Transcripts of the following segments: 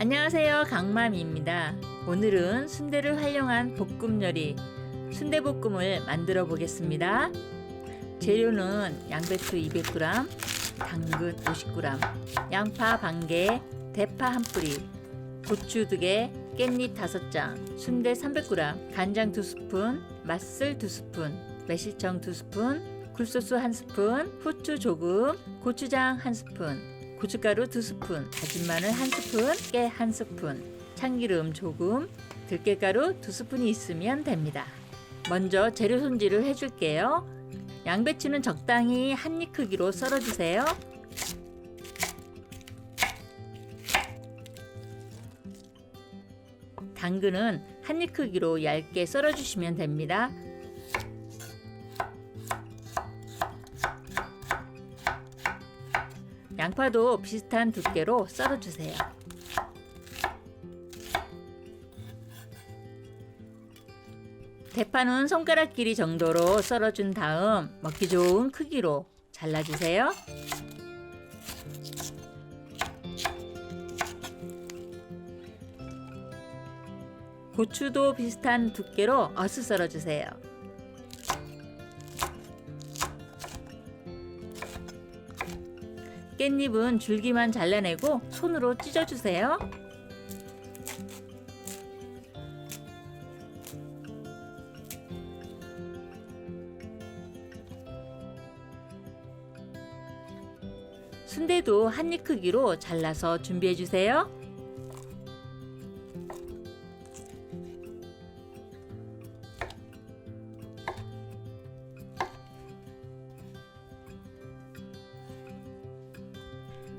안녕하세요. 강맘입니다. 오늘은 순대를 활용한 볶음 요리 순대볶음을 만들어 보겠습니다. 재료는 양배추 200g, 당근 50g, 양파 반개, 대파 한 뿌리, 고추 2개, 깻잎 5장, 순대 300g, 간장 2스푼, 맛술 2스푼, 매실청 2스푼, 굴소스 1스푼, 후추 조금, 고추장 1스푼, 고춧가루 2스푼, 다진 마늘 1스푼, 깨 1스푼, 참기름 조금, 들깨가루 2스푼이 있으면 됩니다. 먼저 재료 손질을 해줄게요. 양배추는 적당히 한 입 크기로 썰어주세요. 당근은 한 입 크기로 얇게 썰어주시면 됩니다. 양파도 비슷한 두께로 썰어주세요. 대파는 손가락 길이 정도로 썰어준 다음 먹기 좋은 크기로 잘라주세요. 고추도 비슷한 두께로 어슷 썰어주세요. 깻잎은 줄기만 잘라내고 손으로 찢어주세요. 순대도 한 입 크기로 잘라서 준비해 주세요.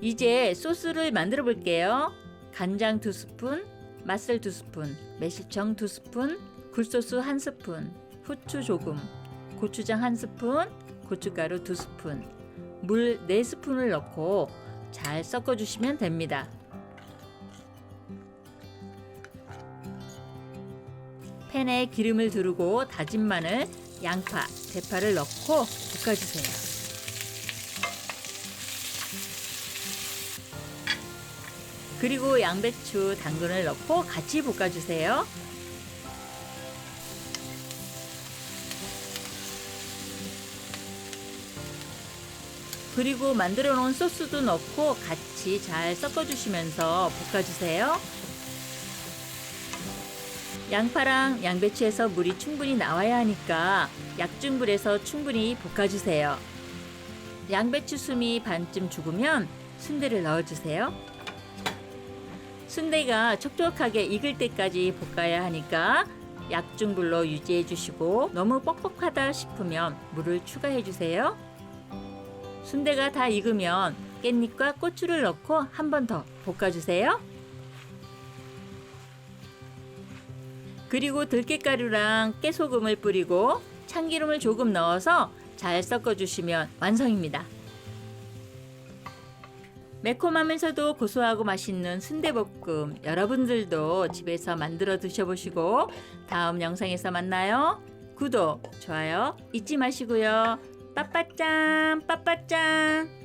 이제 소스를 만들어 볼게요. 간장 두 스푼, 맛술 두 스푼, 매실청 두 스푼, 굴소스 한 스푼, 후추 조금, 고추장 한 스푼, 고춧가루 두 스푼, 물네 스푼을 넣고 잘 섞어 주시면 됩니다. 팬에 기름을 두르고 다진 마늘, 양파, 대파를 넣고 볶아주세요. 그리고 양배추, 당근을 넣고 같이 볶아주세요. 그리고 만들어 놓은 소스도 넣고 같이 잘 섞어주시면서 볶아주세요. 양파랑 양배추에서 물이 충분히 나와야 하니까 약중 불에서 충분히 볶아주세요. 양배추 숨이 반쯤 죽으면 순대를 넣어주세요. 순대가 촉촉하게 익을 때까지 볶아야 하니까 약중불로 유지해 주시고 너무 뻑뻑하다 싶으면 물을 추가해 주세요. 순대가 다 익으면 깻잎과 고추를 넣고 한 번 더 볶아 주세요. 그리고 들깨가루랑 깨소금을 뿌리고 참기름을 조금 넣어서 잘 섞어 주시면 완성입니다. 매콤하면서도 고소하고 맛있는 순대볶음 여러분들도 집에서 만들어 드셔보시고 다음 영상에서 만나요. 구독, 좋아요 잊지 마시고요. 빠빠짱 빠빠짱